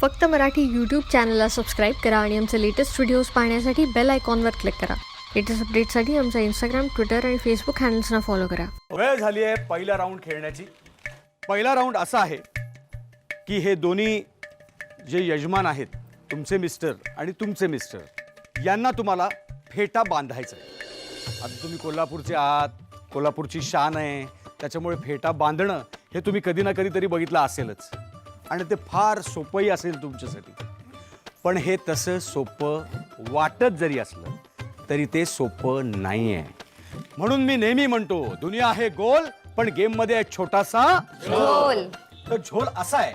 फक्त मराठी यूट्यूब चॅनलला सबस्क्राईब करा आणि आमचे लेटेस्ट व्हिडिओज पाहण्यासाठी बेल आयकॉनवर क्लिक करा. लेटेस्ट अपडेटसाठी आमचा इंस्टाग्राम ट्विटर आणि फेसबुक हँडल्सना फॉलो करा. वेळ झाली आहे पहिला राऊंड खेळण्याची. पहिला राऊंड असा आहे की हे दोन्ही जे यजमान आहेत तुमचे मिस्टर आणि तुमचे मिस्टर यांना तुम्हाला फेटा बांधायचा आहे. आता तुम्ही कोल्हापूरचे आहात कोल्हापूरची शान आहे त्याच्यामुळे फेटा बांधणं हे तुम्ही कधी ना कधीतरी बघितलं असेलच. आणि ते फार सोपंही असेल तुमच्यासाठी. पण हे तसं सोपं वाटत जरी असलं तरी ते सोपं नाही आहे म्हणून मी नेहमी म्हणतो दुनिया आहे गोल पण गेममध्ये एक छोटासा बोल तर झोल असा आहे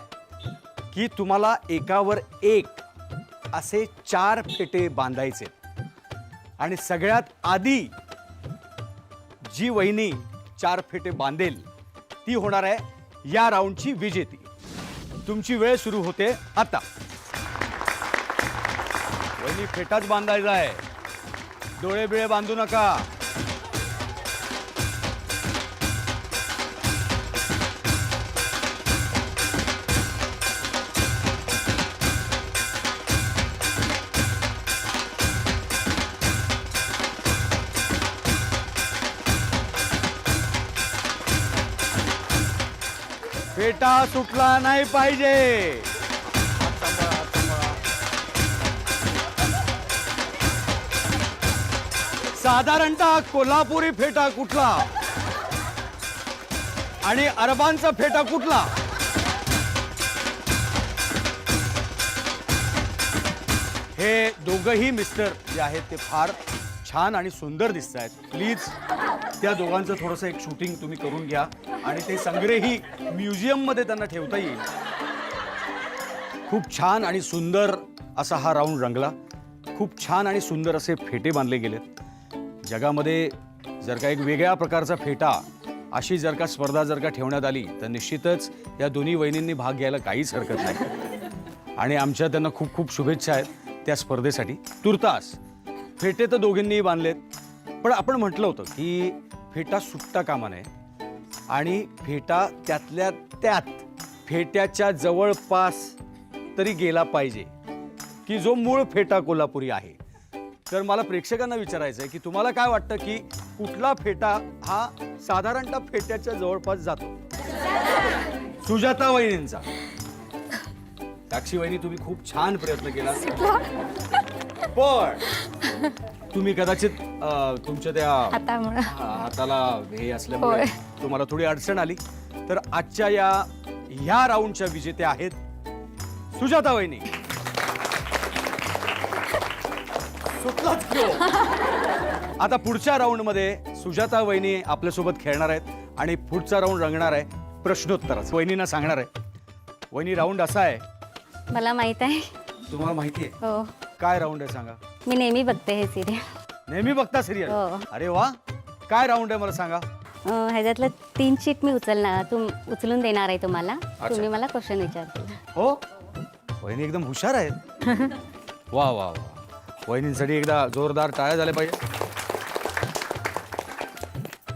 की तुम्हाला एकावर एक असे चार फेटे बांधायचे. आणि सगळ्यात आधी जी वहिनी चार फेटे बांधेल ती होणार आहे या राऊंडची विजेती. तुमची वेळ सुरू होते आता. वहिनी फेटाच बांधायचा आहे. डोळे बिळे बांधू नका. फेटा सुटला नाही पाहिजे. साधारणतः कोल्हापुरी फेटा कुठला? आणि अरबांचा फेटा कुठला? हे दोघही मिस्टर जे आहेत ते फार छान आणि सुंदर दिसत आहेत. प्लीज त्या दोघांचं थोडंसं एक शूटिंग तुम्ही करून घ्या आणि ते संग्रही म्युझियममध्ये त्यांना ठेवता येईल. खूप छान आणि सुंदर असा हा राऊंड रंगला. खूप छान आणि सुंदर असे फेटे बांधले गेलेत. जगामध्ये जर का एक वेगळ्या प्रकारचा फेटा अशी जर का स्पर्धा जर का ठेवण्यात आली तर निश्चितच या दोन्ही वहिनींनी भाग घ्यायला काहीच हरकत नाही. आणि आमच्या त्यांना खूप खूप शुभेच्छा आहेत त्या स्पर्धेसाठी. तुर्तास फेटे तर दोघींनीही बांधलेत. पण आपण म्हटलं होतं की फेटा सुट्टा कामा नये. आणि फेटा त्यातल्या त्यात फेट्याच्या जवळपास तरी गेला पाहिजे की जो मूळ फेटा कोल्हापुरी आहे. तर मला प्रेक्षकांना विचारायचं आहे की तुम्हाला काय वाटतं की कुठला फेटा हा साधारणतः फेट्याच्या जवळपास जातो? सुजाता वहिनींचा. साक्षी वहिनी तुम्ही खूप छान प्रयत्न केला पण तुम्ही कदाचित अं, तुमच्या त्या हातामुळं. हा, हाताला हे असल्यामुळे. तुम्हाला थोडी अडचण आली. तर आजच्या या ह्या राऊंडच्या विजेत्या आहेत सुजाता वहिनी. सुटलाच की हो. आता पुढच्या राऊंडमध्ये सुजाता वहिनी आपल्यासोबत खेळणार आहेत आणि पुढचा राऊंड रंगणार आहे प्रश्नोत्तराचा. वहिनींना सांगणार आहे. वहिनी राऊंड असा आहे. मला माहीत आहे. तुम्हाला माहिती आहे? हो. काय राऊंड आहे सांगा. मी नेहमी बघते हे सिरियल नेहमी बघता सिरियल हो. अरे वा. काय राऊंड आहे मला सांगा. ह्याच्यातलं तीन शीट मी उचलणार तुम उचलून देणार आहे तुम्हाला. तुम्ही मला क्वेश्चन विचारतील. हो? वहिनी एकदम हुशार आहेत. वा वा वा. वहिनींसाठी एकदा जोरदार टाळ्या झाल्या पाहिजे.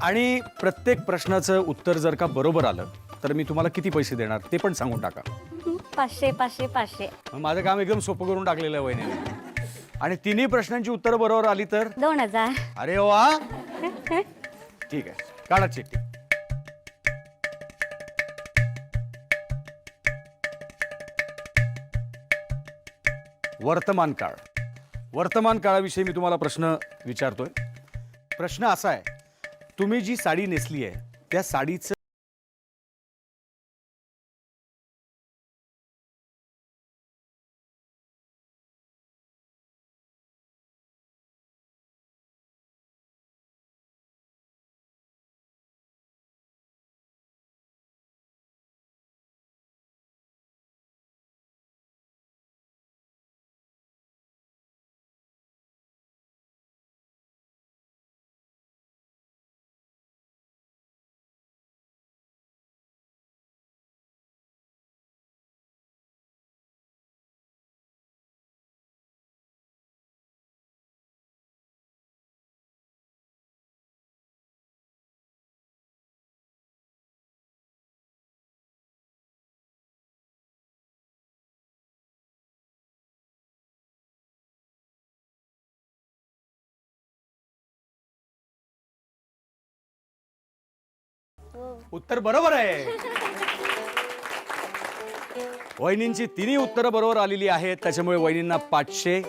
आणि प्रत्येक प्रश्नाचं उत्तर जर का बरोबर आलं तर मी तुम्हाला किती पैसे देणार ते पण सांगून टाका. पाचशे पाचशे पाचशे. मग माझं काम एकदम सोपं करून टाकलेलं आहे वहिनीने आणि तिन्ही प्रश्नांची उत्तरं बरोबर आली तर? दोन हजार. अरे वा. ठीक आहे. काढा चिठ्ठी. वर्तमान काळ. वर्तमान काळाविषयी मी तुम्हाला प्रश्न विचारतोय. प्रश्न असा आहे. तुम्ही जी साडी नेसली आहे त्या साडीचं उत्तर बरोबर आहे. वहिनींची तिन्ही उत्तरं बरोबर आलेली आहेत. त्याच्यामुळे वहिनींना पाचशे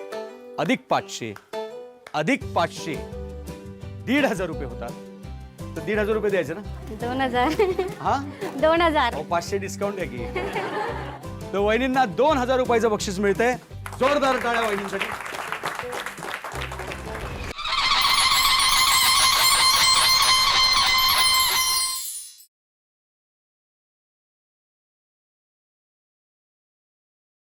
अधिक पाचशे अधिक पाचशे दीड हजार रुपये होतात. तर दीड हजार रुपये द्यायचे ना? दोन हजार. हा? दोन हजार. अहो, पाचशे डिस्काउंट आहे की. तर वहिनींना दोन हजार रुपयाचं बक्षीस मिळतंय. जोरदार टाळ्या वहिनींसाठी.